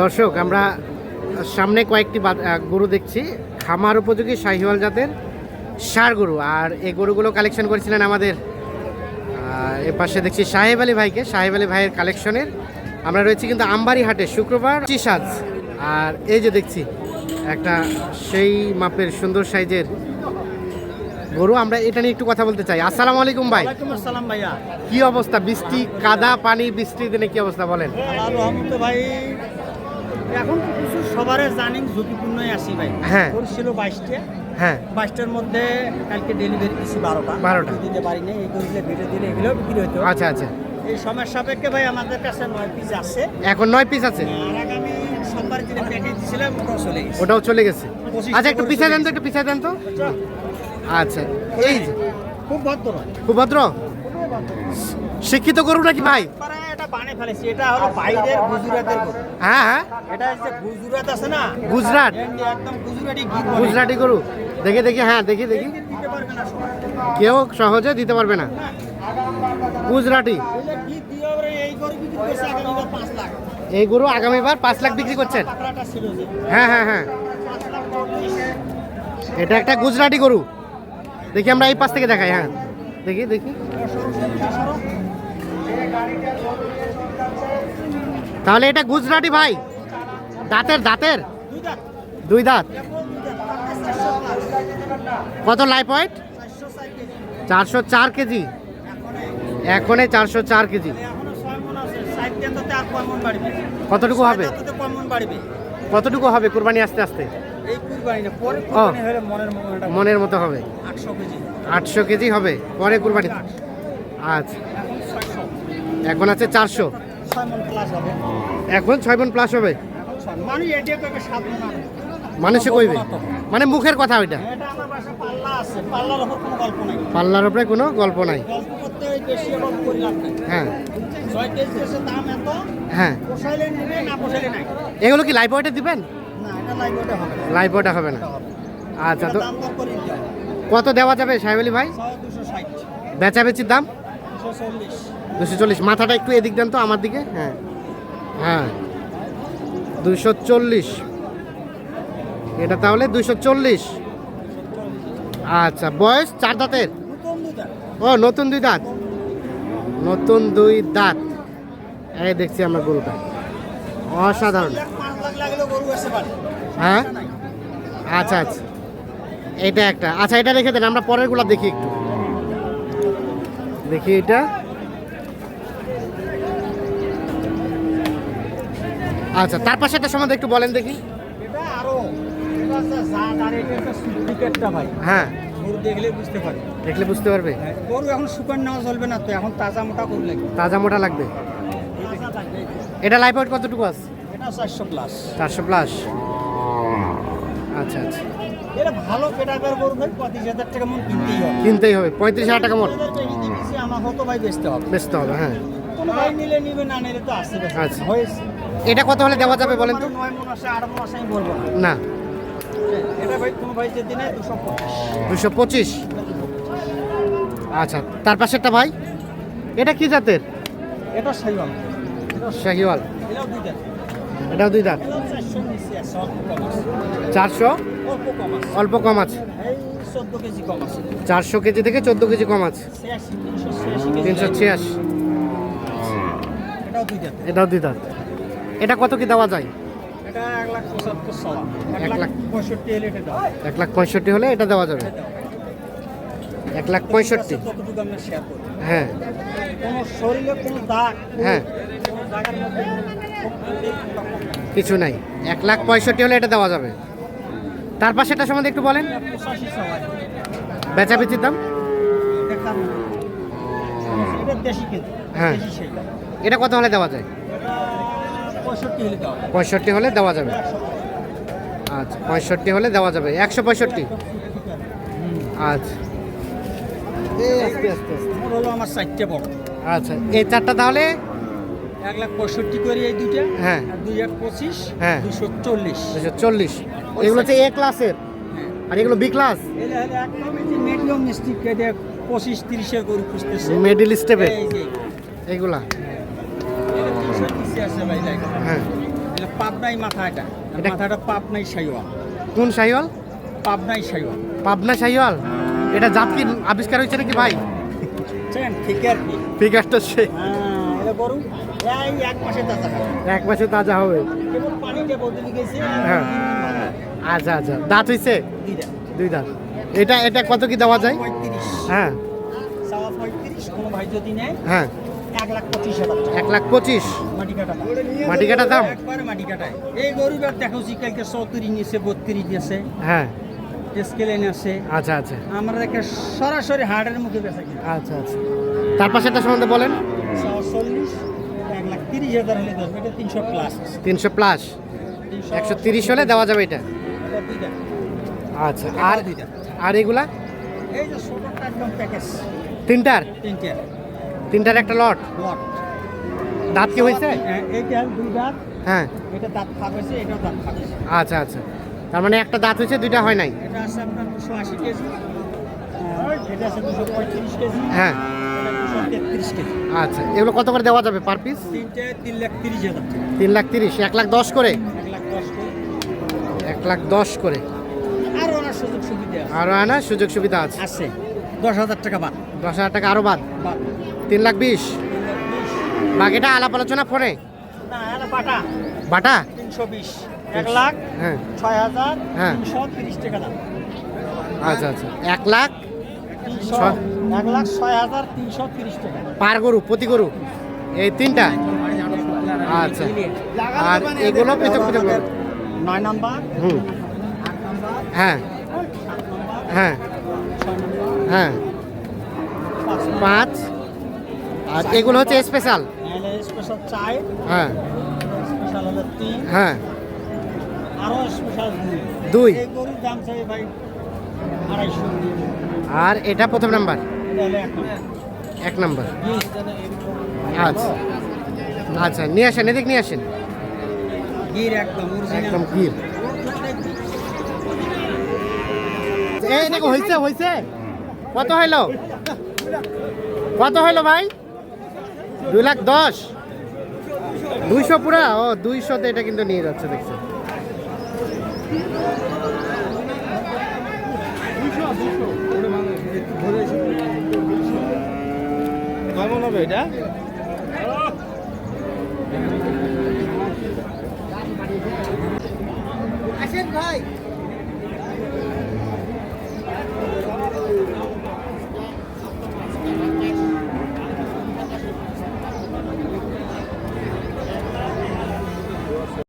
দর্শক, আমরা সামনে কয়েকটি গরু দেখছি। খামার উপযোগী শাহিওয়াল জাতের সার গরু। আর এই গরুগুলো কালেকশন করেছিলেন আমাদের এ পাশে দেখছি সাহেব আলী ভাইকে। সাহেব আলী ভাইয়ের কালেকশনের আমরা রয়েছি কিন্তু আমবাড়ি হাটে শুক্রবার সাজ আর এই যে দেখছি, একটা সেই মাপের সুন্দর সাইজের গরু আমরা এটা নিয়ে একটু কথা বলতে চাই। আসসালামু আলাইকুম ভাই। আসসালাম ভাইয়া। কি অবস্থা? বৃষ্টি কাদা পানি বৃষ্টির দিনে কি অবস্থা বলেন? রহমত ভাই এখন কিছু সবারে জানি ঝুঁকিপূর্ণই আছি ভাই। হ্যাঁ। করছিল বাইশটা। হ্যাঁ। বাইশটার মধ্যে কালকে ডেলিভারি দিচ্ছি বারোটা। 12টা। দিতে পারি না এই গরুগুলো বেড়ে দিলে এগুলো বিক্রি হতো আচ্ছা আচ্ছা। এই সময়ের সাপেক্ষে ভাই আমাদের কাছে নয় পিস আছে। এখন নয় পিস আছে? আর আগামী সোমবার দিনে প্যাকেজ দিয়েছিলাম ওটাও চলে গেছে। ওটাও চলে গেছে। আচ্ছা একটু পিছিয়ে দেন তো একটু পিছিয়ে দেন তো। আচ্ছা। এই যে। খুব ভদ্র। খুব ভদ্র? শিক্ষিত গরু নাকি ভাই? হ্যাঁ হ্যাঁ। গুজরাট গুজরাট? গরু দেখি দেখি হ্যাঁ দেখি কেউ সহজে দিতে পারবে না। গুজরাটি। এই গরু আগামীবার পাঁচ লাখ। বিক্রি করছেন? হ্যাঁ হ্যাঁ হ্যাঁ। এটা একটা গুজরাটি গরু। দেখি আমরা এই পাশ থেকে দেখাই হ্যাঁ। দেখি দেখি। তাহলে এটা গুজরাটি ভাই। দাঁতের দাঁতের? দুই দাঁত। কত লাইফ পয়েন্ট? চারশো চার কেজি। কেজি এখনে চারশো চার কেজি। কতটুকু হবে? কতটুকু হবে কুরবানি আস্তে আস্তে? মনের মতো হবে। আটশো কেজি। হবে পরে কুরবানি। আচ্ছা। এখন আছে চারশো। ছয় প্লাস হবে। এখন ছয় মন প্লাস হবে? মানুষ সাত মন কইবে? মানে মুখের কথা ওইটা। পাল্লার উপরে কোনো গল্প নাই। হ্যাঁ। হ্যাঁ। এগুলো কি লাইভ ওয়েটে দিবেন? লাইভ ওটা হবে না। আচ্ছা তো কত দেওয়া যাবে সাহেব আলী ভাই বেচাবেচির দাম? দুশো চল্লিশ। মাথাটা একটু এদিক দেন তো আমার দিকে। হ্যাঁ। হ্যাঁ। দুশো চল্লিশ। এটা তাহলে দুশো চল্লিশ। আচ্ছা বয়স চার দাঁতের? ও নতুন দুই দাঁত। নতুন দুই দাঁত। এই দেখছি আমরা গরুটা। অসাধারণ। হ্যাঁ? আচ্ছা আচ্ছা। এটা একটা। আচ্ছা এটা রেখে দেন আমরা পরেরগুলা দেখি একটু। দেখি এটা। আচ্ছা তার পাশে একটা সম্বন্ধে একটু বলেন দেখি। হ্যাঁ। দেখলে বুঝতে পারি দেখলে বুঝতে পারবে। গরু এখন শুকান নেওয়া চলবে না তো এখন তাজা মোটা গরু লাগবে। তাজা মোটা লাগবে। এটা লাইফ ওয়েট কতটুকু আছে? এটা চারশো প্লাস চারশো প্লাস আচ্ছা আচ্ছা। এটা ভালো পেটাকার গরু ভাই পঁচিশ হাজার টাকা মন কিনতেই হবে। কিনতেই হবে পঁয়ত্রিশ হাজার টাকা মন। আমার হতো ভাই বেচতে হবে। বেচতে হবে হ্যাঁ। কোনো ভাই নিলে নিবে না নিলে তো আসছে আচ্ছা। হয়েছে। এটা কত হলে দেওয়া যাবে বলেন তো? নয় মন আসে আট মন আসে আমি বলব না। এটা ভাই কোনো ভাই দুশো পঁচিশ। দুশো পঁচিশ? আচ্ছা তার পাশেরটা ভাই? এটা কি জাতের? এটা সাইওয়াল এটা শাহিওয়াল। এটাও দুই দাঁত? চারশো? অল্প কম আছে। চারশো কেজি থেকে চোদ্দ কেজি কম আছে। তিনশো ছিয়াশি। এটাও দুই দাঁত। এটা কত কি দেওয়া যায়? এক লাখ পঁয়ষট্টি হলে এটা দেওয়া যাবে। এক লাখ পঁয়ষট্টি। হ্যাঁ। শরীরে কোনো দাগ হ্যাঁ। কিছু নাই। এক লাখ পঁয়ষট্টি হলে এটা দেওয়া যাবে। তার পাশে এটা সম্বন্ধে একটু বলেন। সবাই বেচাবেচির দাম? হ্যাঁ। এটা কত হলে দেওয়া যায়? পঁয়ষট্টি হলে দেওয়া যাবে। আচ্ছা পঁয়ষট্টি হলে দেওয়া যাবে। একশো পঁয়ষট্টি? আচ্ছা। আচ্ছা এই চারটা তাহলে এক লাখ পঁয়ষট্টি করে এই দুইটা হ্যাঁ। আর দুই এক পঁচিশ হ্যাঁ। দুশো চল্লিশ। দুশো চল্লিশ। এগুলো হচ্ছে এ ক্লাসের? হ্যাঁ। আর এগুলো বি ক্লাস? মিডিয়াম পঁচিশ তিরিশের গরু খুঁজতেছে। মিডিল স্টেপে আছে ভাই হ্যাঁ। পাবনাই মাথা এটা। মাথাটা পাবনাই সাইওয়াল। কোন পাবনাই সাইওয়াল। পাবনা শাহিওয়াল এটা জাত কি আবিষ্কার হয়েছে নাকি ভাই? ঠিক কি? ঠিক আছে গরু এক মাসে তাজা এক মাসে তাজা হবে? কেবল পানিটা বদলে গেছে হ্যাঁ। আচ্ছা আচ্ছা। দাঁত হইছে? দুই দাঁত। এটা এটা কত কি দেওয়া যায়? হ্যাঁ। পঁয়ত্রিশ কোনো ভাই যদি নেয় হ্যাঁ। এক লাখ পঁচিশ হাজার এক লাখ পঁচিশ? মাটি কাটা মাটি কাটা দাম? একবারে মাটি কাটায়। এই গরুবার দেখো কালকে চৌত্রিশ নিয়েছে বত্রিশ নিয়েছে হ্যাঁ। আচ্ছা আচ্ছা। আমরা দেখে সরাসরি মুখে বেচা আচ্ছা আচ্ছা। তার পাশেটা সম্বন্ধে বলেন। চল্লিশ এক লাখ তিরিশ হাজার হলে দশ এটা তিনশো প্লাস তিনশো প্লাস একশো তিরিশ হলে দেওয়া যাবে এটা? আচ্ছা আর আর এগুলা? এই যে ছোটটা একদম প্যাকেজ তিনটার? তিনটে। তিনটার একটা লট লট দাঁত কি হয়েছে? হ্যাঁ, এইটা দুই দাঁত। হ্যাঁ। এটা দাঁত ফাঁক হয়েছে এটাও দাঁত ফাঁক হয়েছে। আচ্ছা আচ্ছা। তার মানে একটা দাঁত হয়েছে দুইটা হয় নাই? এটা আছে আপনার দুশো আশি কেজি। এটা আছে দুশো পঁয়ত্রিশ কেজি। হ্যাঁ। তেত্রিশ কেজি। আচ্ছা এগুলো কত করে দেওয়া যাবে পার পিস তিনটে তিন লাখ তিরিশ হাজার তিন লাখ তিরিশ এক লাখ দশ করে? এক লাখ দশ করে। এক লাখ দশ করে। আর ওনার সুযোগ সুবিধা আরও আনা সুযোগ সুবিধা আছে। আছে। দশ হাজার টাকা বাদ। দশ হাজার টাকা আরও বাদ। তিন লাখ বিশ। বাকিটা আলাপ আলোচনা ফোনে? বাটা। বাটা? তিনশো বিশ। এক লাখ হ্যাঁ। ছয় হাজার হ্যাঁ। তিরিশ টাকা দাম। আচ্ছা আচ্ছা। এক লাখ এক লাখ ছয় হাজার তিনশো তিরিশ টাকা। পার গরু প্রতি গরু? এই তিনটা? আচ্ছা। আর এগুলো পৃথক পৃথক নয় নাম্বার। হুম। হ্যাঁ। হ্যাঁ। হ্যাঁ। পাঁচ। আর এগুলো হচ্ছে স্পেশাল স্পেশাল চার। হ্যাঁ। স্পেশাল হলো তিন। হ্যাঁ। আরও স্পেশাল দুই। দুই। গরুর দাম চাই ভাই আড়াইশো। আর এটা প্রথম নাম্বার? এক নম্বর। আচ্ছা। আচ্ছা নিয়ে আসেন এদিক নিয়ে আসেন। একদম একদম গির। এই দেখো হয়েছে হয়েছে কত হইল? কত হইল ভাই? দুই লাখ দশ। দুইশো পুরা? ও দুইশোতে এটা কিন্তু নিয়ে যাচ্ছে দেখছি। কেমন হবে এটা? আসেন ভাই।